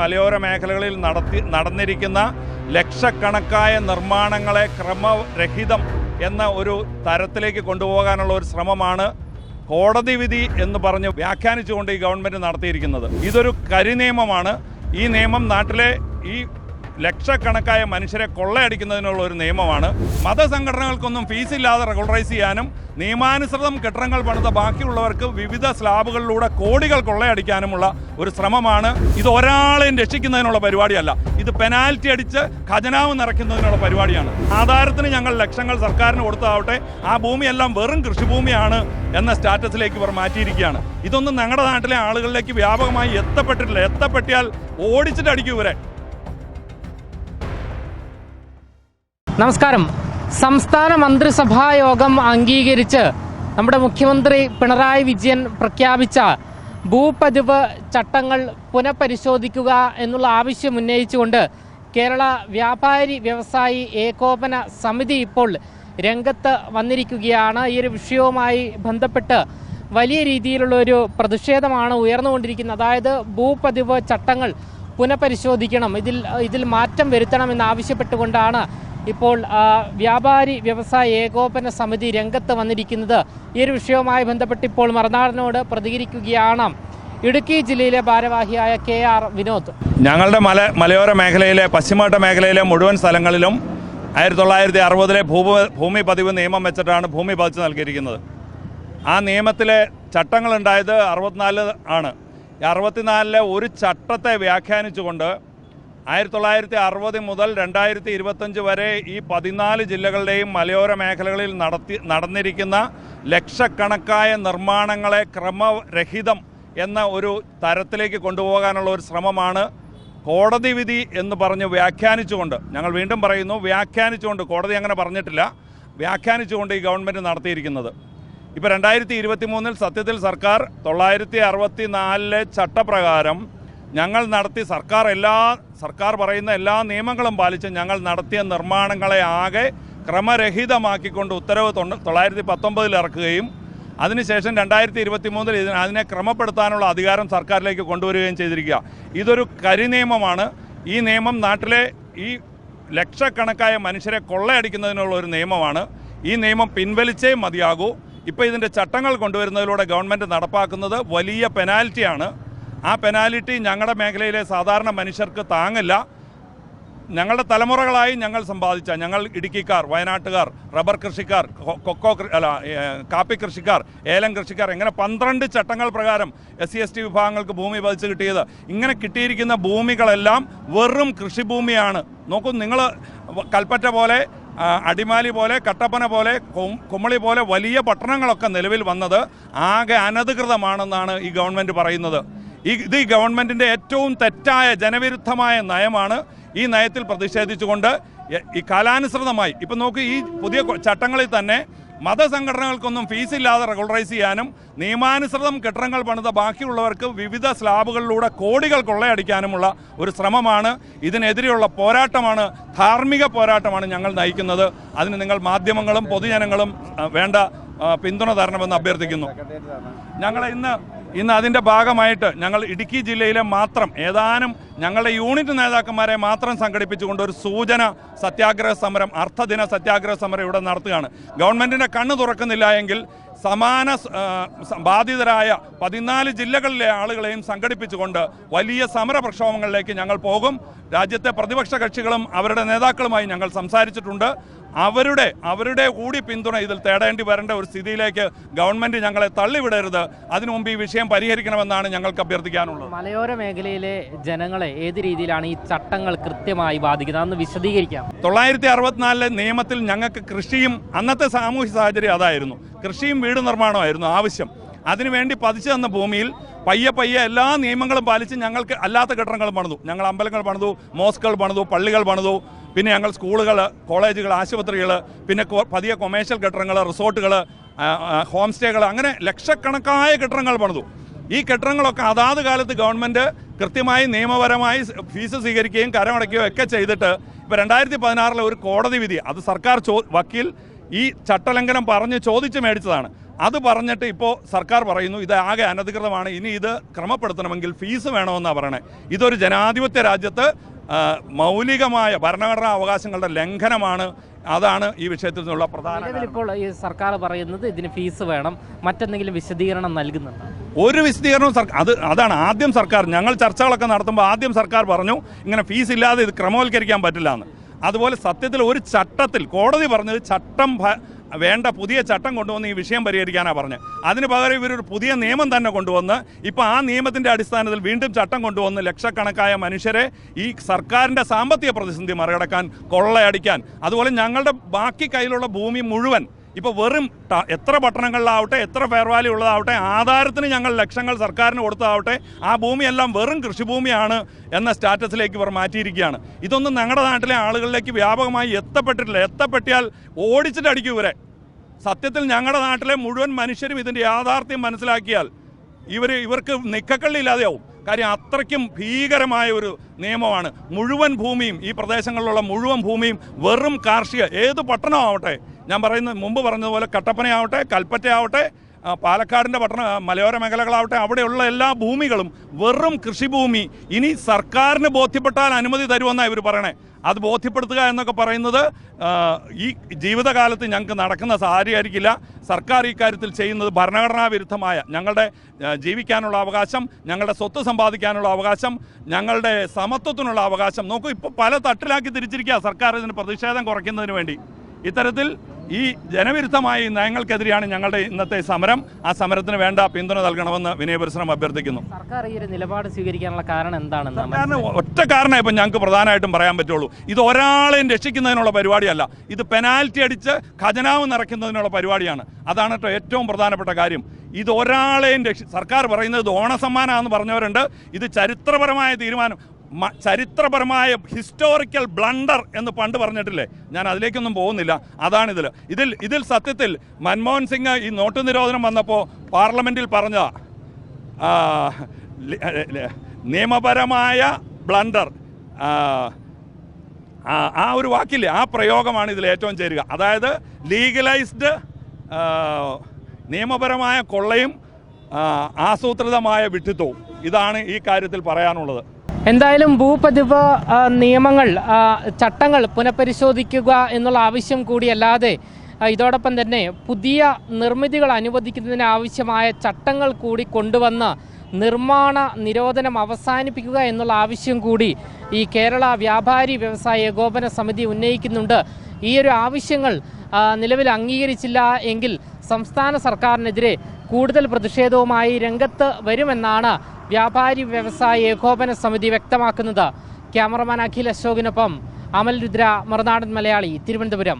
മലയോര മേഖലകളിൽ നടത്തി നടന്നിരിക്കുന്ന ലക്ഷക്കണക്കായ നിർമ്മാണങ്ങളെ ക്രമരഹിതം എന്ന ഒരു തരത്തിലേക്ക് കൊണ്ടുപോകാനുള്ള ഒരു ശ്രമമാണ് കോടതി വിധി എന്ന് പറഞ്ഞ് വ്യാഖ്യാനിച്ചുകൊണ്ട് ഈ ഗവൺമെന്റ് നടത്തിയിരിക്കുന്നത്. ഇതൊരു കരിനിയമമാണ്. ഈ നിയമം നാട്ടിലെ ഈ ലക്ഷക്കണക്കായ മനുഷ്യരെ കൊള്ളയടിക്കുന്നതിനുള്ള ഒരു നിയമമാണ്. മതസംഘടനകൾക്കൊന്നും ഫീസില്ലാതെ റെഗുലറൈസ് ചെയ്യാനും നിയമാനുസൃതം കെട്ടിടങ്ങൾ പണിത ബാക്കിയുള്ളവർക്ക് വിവിധ സ്ലാബുകളിലൂടെ കോടികൾ കൊള്ളയടിക്കാനുമുള്ള ഒരു ശ്രമമാണ്. ഇത് ഒരാളെയും രക്ഷിക്കുന്നതിനുള്ള പരിപാടിയല്ല. ഇത് പെനാൽറ്റി അടിച്ച് ഖജനാവ് നിറയ്ക്കുന്നതിനുള്ള പരിപാടിയാണ്. ആധാരത്തിന് ഞങ്ങൾ ലക്ഷങ്ങൾ സർക്കാരിന് കൊടുത്താവട്ടെ ആ ഭൂമിയെല്ലാം വെറും കൃഷിഭൂമിയാണ് എന്ന സ്റ്റാറ്റസിലേക്ക് ഇവർ മാറ്റിയിരിക്കുകയാണ്. ഇതൊന്നും ഞങ്ങളുടെ നാട്ടിലെ ആളുകളിലേക്ക് വ്യാപകമായി എത്തപ്പെട്ടിട്ടില്ല. എത്തപ്പെട്ടിയാൽ ഓടിച്ചിട്ട് അടിക്കും ഇവരെ. നമസ്കാരം. സംസ്ഥാന മന്ത്രിസഭാ യോഗം അംഗീകരിച്ച് നമ്മുടെ മുഖ്യമന്ത്രി പിണറായി വിജയൻ പ്രഖ്യാപിച്ച ഭൂപതിവ് ചട്ടങ്ങൾ പുനഃപരിശോധിക്കുക എന്നുള്ള ആവശ്യം ഉന്നയിച്ചുകൊണ്ട് കേരള വ്യാപാരി വ്യവസായി ഏകോപന സമിതി ഇപ്പോൾ രംഗത്ത് വന്നിരിക്കുകയാണ്. ഈ ഒരു വിഷയവുമായി ബന്ധപ്പെട്ട് വലിയ രീതിയിലുള്ള ഒരു പ്രതിഷേധമാണ് ഉയർന്നുകൊണ്ടിരിക്കുന്നത്. അതായത് ഭൂപതിവ് ചട്ടങ്ങൾ പുനഃപരിശോധിക്കണം. ഇതിൽ ഇതിൽ മാറ്റം വരുത്തണമെന്ന് ആവശ്യപ്പെട്ടുകൊണ്ടാണ് ഇപ്പോൾ വ്യാപാരി വ്യവസായ ഏകോപന സമിതി രംഗത്ത് വന്നിരിക്കുന്നത് ഈ ഒരു വിഷയവുമായി ബന്ധപ്പെട്ട് ഇപ്പോൾ മറുനാടിനോട് പ്രതികരിക്കുകയാണ് ഇടുക്കി ജില്ലയിലെ ഭാരവാഹിയായ കെ ആർ വിനോദ്. ഞങ്ങളുടെ മല മലയോര മേഖലയിലെ പശ്ചിമഘട്ട മേഖലയിലെ മുഴുവൻ സ്ഥലങ്ങളിലും ആയിരത്തി തൊള്ളായിരത്തി അറുപതിലെ ഭൂമി ഭൂമി പതിവ് നിയമം വെച്ചിട്ടാണ് ഭൂമി പതിച്ച് നൽകിയിരിക്കുന്നത്. ആ നിയമത്തിലെ ചട്ടങ്ങളുണ്ടായത് അറുപത്തിനാല് ആണ്. അറുപത്തിനാലിലെ ഒരു ചട്ടത്തെ വ്യാഖ്യാനിച്ചുകൊണ്ട് ആയിരത്തി തൊള്ളായിരത്തി അറുപത് മുതൽ രണ്ടായിരത്തി ഇരുപത്തഞ്ച് വരെ ഈ പതിനാല് ജില്ലകളുടെയും മലയോര മേഖലകളിൽ നടത്തി നടന്നിരിക്കുന്ന ലക്ഷക്കണക്കായ നിർമ്മാണങ്ങളെ ക്രമരഹിതം എന്ന ഒരു തരത്തിലേക്ക് കൊണ്ടുപോകാനുള്ള ഒരു ശ്രമമാണ് കോടതി വിധി എന്ന് പറഞ്ഞ് വ്യാഖ്യാനിച്ചുകൊണ്ട് ഞങ്ങൾ വീണ്ടും പറയുന്നു വ്യാഖ്യാനിച്ചുകൊണ്ട് കോടതി അങ്ങനെ പറഞ്ഞിട്ടില്ല വ്യാഖ്യാനിച്ചുകൊണ്ട് ഈ ഗവൺമെന്റ് നടത്തിയിരിക്കുന്നത്. ഇപ്പോൾ രണ്ടായിരത്തി ഇരുപത്തി മൂന്നിൽ സത്യത്തിൽ സർക്കാർ തൊള്ളായിരത്തി അറുപത്തി നാലിലെ ചട്ടപ്രകാരം ഞങ്ങൾ നടത്തി സർക്കാർ എല്ലാ സർക്കാർ പറയുന്ന എല്ലാ നിയമങ്ങളും പാലിച്ച് ഞങ്ങൾ നടത്തിയ നിർമ്മാണങ്ങളെ ആകെ ക്രമരഹിതമാക്കിക്കൊണ്ട് ഉത്തരവ് തൊള്ളായിരത്തി പത്തൊമ്പതിൽ ഇറക്കുകയും അതിനുശേഷം രണ്ടായിരത്തി ഇരുപത്തി മൂന്നിൽ ഇതിന് അതിനെ ക്രമപ്പെടുത്താനുള്ള അധികാരം സർക്കാരിലേക്ക് കൊണ്ടുവരികയും ചെയ്തിരിക്കുക. ഇതൊരു കരിനിയമമാണ്. ഈ നിയമം നാട്ടിലെ ഈ ലക്ഷക്കണക്കായ മനുഷ്യരെ കൊള്ളയടിക്കുന്നതിനുള്ള ഒരു നിയമമാണ്. ഈ നിയമം പിൻവലിച്ചേ മതിയാകൂ. ഇപ്പോൾ ഇതിന്റെ ചട്ടങ്ങൾ കൊണ്ടുവരുന്നതിലൂടെ ഗവൺമെന്റ് നടപ്പാക്കുന്നത് വലിയ പെനാൽറ്റിയാണ്. ആ പെനാലിറ്റി ഞങ്ങളുടെ മേഖലയിലെ സാധാരണ മനുഷ്യർക്ക് താങ്ങില്ല. ഞങ്ങളുടെ തലമുറകളായി ഞങ്ങൾ സമ്പാദിച്ച ഞങ്ങൾ ഇടുക്കിക്കാർ വയനാട്ടുകാർ റബ്ബർ കൃഷിക്കാർ കൊക്കോ അല്ല കാപ്പി കൃഷിക്കാർ ഏലം കൃഷിക്കാർ ഇങ്ങനെ പന്ത്രണ്ട് ചട്ടങ്ങൾ പ്രകാരം എസ് സി എസ് ടി വിഭാഗങ്ങൾക്ക് ഭൂമി പതിച്ച് കിട്ടിയത്. ഇങ്ങനെ കിട്ടിയിരിക്കുന്ന ഭൂമികളെല്ലാം വെറും കൃഷിഭൂമിയാണ്. നോക്കൂ നിങ്ങൾ കൽപ്പറ്റ പോലെ അടിമാലി പോലെ കട്ടപ്പന പോലെ കുമ്മളി പോലെ വലിയ പട്ടണങ്ങളൊക്കെ നിലവിൽ വന്നത് ആകെ അനധികൃതമാണെന്നാണ് ഈ ഗവൺമെന്റ് പറയുന്നത്. ഇത് ഈ ഗവൺമെന്റിന്റെ ഏറ്റവും തെറ്റായ ജനവിരുദ്ധമായ നയമാണ് ഈ നയത്തിൽ പ്രതിഷേധിച്ചുകൊണ്ട് ഈ കാലാനുസൃതമായി. ഇപ്പം നോക്ക് ഈ പുതിയ ചട്ടങ്ങളിൽ തന്നെ മതസംഘടനകൾക്കൊന്നും ഫീസ് ഇല്ലാതെ റെഗുലറൈസ് ചെയ്യാനും നിയമാനുസൃതം കെട്ടിടങ്ങൾ പണിത ബാക്കിയുള്ളവർക്ക് വിവിധ സ്ലാബുകളിലൂടെ കോടികൾ കൊള്ളയടിക്കാനുമുള്ള ഒരു ശ്രമമാണ്. ഇതിനെതിരെയുള്ള പോരാട്ടമാണ് ധാർമ്മിക പോരാട്ടമാണ് ഞങ്ങൾ നയിക്കുന്നത്. അതിന് നിങ്ങൾ മാധ്യമങ്ങളും പൊതുജനങ്ങളും വേണ്ട പിന്തുണ തരണമെന്ന് അഭ്യർത്ഥിക്കുന്നു. ഞങ്ങൾ ഇന്ന് ഇന്ന് അതിന്റെ ഭാഗമായിട്ട് ഞങ്ങൾ ഇടുക്കി ജില്ലയിലെ മാത്രം ഏതാനും ഞങ്ങളുടെ യൂണിറ്റ് നേതാക്കന്മാരെ മാത്രം സംഘടിപ്പിച്ചുകൊണ്ട് ഒരു സൂചന സത്യാഗ്രഹ സമരം അർദ്ധദിന സത്യാഗ്രഹ സമരം ഇവിടെ നടത്തുകയാണ്. ഗവൺമെന്റിന്റെ കണ്ണ് തുറക്കുന്നില്ല എങ്കിൽ സമാന ബാധിതരായ പതിനാല് ജില്ലകളിലെ ആളുകളെയും സംഘടിപ്പിച്ചുകൊണ്ട് വലിയ സമര പ്രക്ഷോഭങ്ങളിലേക്ക് ഞങ്ങൾ പോകും. രാജ്യത്തെ പ്രതിപക്ഷ കക്ഷികളും അവരുടെ നേതാക്കളുമായി ഞങ്ങൾ സംസാരിച്ചിട്ടുണ്ട്. അവരുടെ അവരുടെ കൂടി പിന്തുണ ഇതിൽ തേടേണ്ടി വരേണ്ട ഒരു സ്ഥിതിയിലേക്ക് ഗവൺമെന്റ് ഞങ്ങളെ തള്ളിവിടരുത്. അതിനു മുമ്പ് ഈ വിഷയം പരിഹരിക്കണമെന്നാണ് ഞങ്ങൾക്ക് അഭ്യർത്ഥിക്കാനുള്ളത്. മലയോര മേഖലയിലെ ജനങ്ങളെ ഏത് രീതിയിലാണ് ഈ ചട്ടങ്ങൾ കൃത്യമായി ബാധിക്കുന്നത്? അന്ന് വിശദീകരിക്കാം. തൊള്ളായിരത്തി അറുപത്തിനാലിലെ നിയമത്തിൽ ഞങ്ങൾക്ക് കൃഷിയും അന്നത്തെ സാമൂഹ്യ സാഹചര്യം അതായിരുന്നു. കൃഷിയും വീട് നിർമ്മാണമായിരുന്നു ആവശ്യം. അതിനുവേണ്ടി പതിച്ചു തന്ന ഭൂമിയിൽ പയ്യെ പയ്യെ എല്ലാ നിയമങ്ങളും പാലിച്ച് ഞങ്ങൾക്ക് അല്ലാത്ത കെട്ടിടങ്ങൾ പണിതു. ഞങ്ങൾ അമ്പലങ്ങൾ പണിതു മോസ്കുകൾ പണിതു പള്ളികൾ പണിതു. പിന്നെ ഞങ്ങൾ സ്കൂളുകൾ കോളേജുകൾ ആശുപത്രികൾ പിന്നെ പതിയ കൊമേഴ്ഷ്യൽ കെട്ടിടങ്ങൾ റിസോർട്ടുകൾ ഹോം സ്റ്റേകൾ അങ്ങനെ ലക്ഷക്കണക്കായ കെട്ടിടങ്ങൾ പണിതു. ഈ കെട്ടിടങ്ങളൊക്കെ അതാത് കാലത്ത് ഗവൺമെന്റ് കൃത്യമായി നിയമപരമായി ഫീസ് സ്വീകരിക്കുകയും കരമടയ്ക്കുകയോ ഒക്കെ ചെയ്തിട്ട് ഇപ്പോൾ രണ്ടായിരത്തി പതിനാറിലെ ഒരു കോടതി വിധി അത് സർക്കാർ ചോ വക്കീൽ ഈ ചട്ടലംഘനം പറഞ്ഞ് ചോദിച്ച് മേടിച്ചതാണ്. അത് പറഞ്ഞിട്ട് ഇപ്പോൾ സർക്കാർ പറയുന്നു ഇത് ആകെ അനധികൃതമാണ് ഇനി ഇത് ക്രമപ്പെടുത്തണമെങ്കിൽ ഫീസ് വേണമെന്നാണ് പറയണേ. ഇതൊരു ജനാധിപത്യ രാജ്യത്ത് മൗലികമായ ഭരണഘടനാ അവകാശങ്ങളുടെ ലംഘനമാണ് അതാണ് ഈ വിഷയത്തിൽ നിന്നുള്ള പ്രധാന. ഇപ്പോൾ ഈ സർക്കാർ പറയുന്നത് ഇതിന് ഫീസ് വേണം മറ്റെന്തെങ്കിലും വിശദീകരണം നൽകുന്നുണ്ട്? ഒരു വിശദീകരണവും സർക്കാർ അത് അതാണ് ആദ്യം സർക്കാർ. ഞങ്ങൾ ചർച്ചകളൊക്കെ നടത്തുമ്പോൾ ആദ്യം സർക്കാർ പറഞ്ഞു ഇങ്ങനെ ഫീസ് ഇല്ലാതെ ഇത് ക്രമവൽക്കരിക്കാൻ പറ്റില്ല എന്ന്. അതുപോലെ സത്യത്തിൽ ഒരു ചട്ടത്തിൽ കോടതി പറഞ്ഞത് ചട്ടം വേണ്ട പുതിയ ചട്ടം കൊണ്ടുവന്ന് ഈ വിഷയം പരിഹരിക്കാനാണ് പറഞ്ഞത് അതിന് പകരം ഇവരൊരു പുതിയ നിയമം തന്നെ കൊണ്ടുവന്ന് ഇപ്പോൾ ആ നിയമത്തിന്റെ അടിസ്ഥാനത്തിൽ വീണ്ടും ചട്ടം കൊണ്ടുവന്ന് ലക്ഷക്കണക്കായ മനുഷ്യരെ ഈ സർക്കാരിന്റെ സാമ്പത്തിക പ്രതിസന്ധി മറികടക്കാൻ കൊള്ളയടിക്കാൻ അതുപോലെ ഞങ്ങളുടെ ബാക്കി കയ്യിലുള്ള ഭൂമി മുഴുവൻ ഇപ്പോൾ വെറും എത്ര പട്ടണങ്ങളിലാവട്ടെ എത്ര ഫെയർ വാല്യൂ ഉള്ളതാവട്ടെ ആധാരത്തിന് ഞങ്ങൾ ലക്ഷങ്ങൾ സർക്കാരിന് കൊടുത്തതാവട്ടെ ആ ഭൂമിയെല്ലാം വെറും കൃഷിഭൂമിയാണ് എന്ന സ്റ്റാറ്റസിലേക്ക് ഇവർ മാറ്റിയിരിക്കുകയാണ്. ഇതൊന്നും ഞങ്ങളുടെ നാട്ടിലെ ആളുകളിലേക്ക് വ്യാപകമായി എത്തപ്പെട്ടിട്ടില്ല. എത്തപ്പെട്ടിയാൽ ഓടിച്ചിട്ട് അടിക്കും ഇവരെ. സത്യത്തിൽ ഞങ്ങളുടെ നാട്ടിലെ മുഴുവൻ മനുഷ്യരും ഇതിന്റെ യാഥാർത്ഥ്യം മനസ്സിലാക്കിയാൽ ഇവർ ഇവർക്ക് നിക്കക്കള്ളിയില്ലാതെയാവും. കാര്യം അത്രയ്ക്കും ഭീകരമായ ഒരു നിയമമാണ്. മുഴുവൻ ഭൂമിയും ഈ പ്രദേശങ്ങളിലുള്ള മുഴുവൻ ഭൂമിയും വെറും കാർഷിക ഏത് പട്ടണമാവട്ടെ. ഞാൻ പറയുന്നത് മുമ്പ് പറഞ്ഞതുപോലെ കട്ടപ്പനയാവട്ടെ കൽപ്പറ്റയാവട്ടെ പാലക്കാടിന്റെ പട്ടണ മലയോര മേഖലകളാവട്ടെ അവിടെയുള്ള എല്ലാ ഭൂമികളും വെറും കൃഷിഭൂമി. ഇനി സർക്കാരിന് ബോധ്യപ്പെട്ടാൽ അനുമതി തരുമെന്നാണ് ഇവർ പറയണേ. അത് ബോധ്യപ്പെടുത്തുക എന്നൊക്കെ പറയുന്നത് ഈ ജീവിതകാലത്ത് ഞങ്ങൾക്ക് നടക്കുന്ന സാഹചര്യമായിരിക്കില്ല. സർക്കാർ ഈ കാര്യത്തിൽ ചെയ്യുന്നത് ഭരണഘടനാ വിരുദ്ധമായ ഞങ്ങളുടെ ജീവിക്കാനുള്ള അവകാശം ഞങ്ങളുടെ സ്വത്ത് സമ്പാദിക്കാനുള്ള അവകാശം ഞങ്ങളുടെ സമത്വത്തിനുള്ള അവകാശം. നോക്കൂ ഇപ്പോൾ പല തട്ടിലാക്കി തിരിച്ചിരിക്കുക സർക്കാർ ഇതിന് പ്രതിഷേധം കുറയ്ക്കുന്നതിന് വേണ്ടി. ഇത്തരത്തിൽ ഈ ജനവിരുദ്ധമായ നയങ്ങൾക്കെതിരെയാണ് ഞങ്ങളുടെ ഇന്നത്തെ സമരം. ആ സമരത്തിന് വേണ്ട പിന്തുണ നൽകണമെന്ന് വിനയപരിശ്രമം അഭ്യർത്ഥിക്കുന്നു. സർക്കാർ ഈ ഒരു നിലപാട് സ്വീകരിക്കാനുള്ള കാരണം സർക്കാരിന് ഒറ്റ കാരണം ഇപ്പം ഞങ്ങൾക്ക് പ്രധാനമായിട്ടും പറയാൻ പറ്റുള്ളൂ. ഇത് ഒരാളെയും രക്ഷിക്കുന്നതിനുള്ള പരിപാടിയല്ല. ഇത് പെനാൽറ്റി അടിച്ച് ഖജനാവ് നിറയ്ക്കുന്നതിനുള്ള പരിപാടിയാണ്. അതാണ് കേട്ടോ ഏറ്റവും പ്രധാനപ്പെട്ട കാര്യം. ഇത് ഒരാളെയും രക്ഷി സർക്കാർ പറയുന്നത് ഇത് ഓണസമ്മാനമാണെന്ന് പറഞ്ഞവരുണ്ട്. ഇത് ചരിത്രപരമായ തീരുമാനം. ചരിത്രപരമായ ഹിസ്റ്റോറിക്കൽ ബ്ലണ്ടർ എന്ന് പണ്ട് പറഞ്ഞിട്ടില്ലേ? ഞാൻ അതിലേക്കൊന്നും പോകുന്നില്ല. അതാണിതിൽ ഇതിൽ ഇതിൽ സത്യത്തിൽ മൻമോഹൻ സിംഗ് ഈ നോട്ട് നിരോധനം വന്നപ്പോൾ പാർലമെന്റിൽ ല- നിയമപരമായ ബ്ലണ്ടർ ആ, ഒരു വാക്കില്ലേ? ആ പ്രയോഗമാണ് ഇതിൽ ഏറ്റവും ചേരുക. അതായത് ലീഗലൈസ്ഡ് നിയമപരമായ കൊള്ളയും ആസൂത്രിതമായ വിട്ടിത്വവും ഇതാണ് ഈ കാര്യത്തിൽ പറയാനുള്ളത്. എന്തായാലും ഭൂപതിവ് നിയമങ്ങൾ ചട്ടങ്ങൾ പുനഃപരിശോധിക്കുക എന്നുള്ള ആവശ്യം കൂടിയല്ലാതെ ഇതോടൊപ്പം തന്നെ പുതിയ നിർമ്മിതികൾ അനുവദിക്കുന്നതിന് ആവശ്യമായ ചട്ടങ്ങൾ കൂടി കൊണ്ടുവന്ന് നിർമ്മാണ നിരോധനം അവസാനിപ്പിക്കുക എന്നുള്ള ആവശ്യം കൂടി ഈ കേരള വ്യാപാരി വ്യവസായ ഏകോപന സമിതി ഉന്നയിക്കുന്നുണ്ട്. ഈ ഒരു ആവശ്യങ്ങൾ നിലവിൽ അംഗീകരിച്ചില്ല എങ്കിൽ സംസ്ഥാന സർക്കാരിനെതിരെ കൂടുതൽ പ്രതിഷേധവുമായി രംഗത്ത് വരുമെന്നാണ് വ്യാപാരി വ്യവസായ ഏകോപന സമിതി വ്യക്തമാക്കുന്നത്. ക്യാമറമാൻ അഖിൽ അശോകിനൊപ്പം അമൽ രുദ്ര മറുനാടൻ മലയാളി തിരുവനന്തപുരം.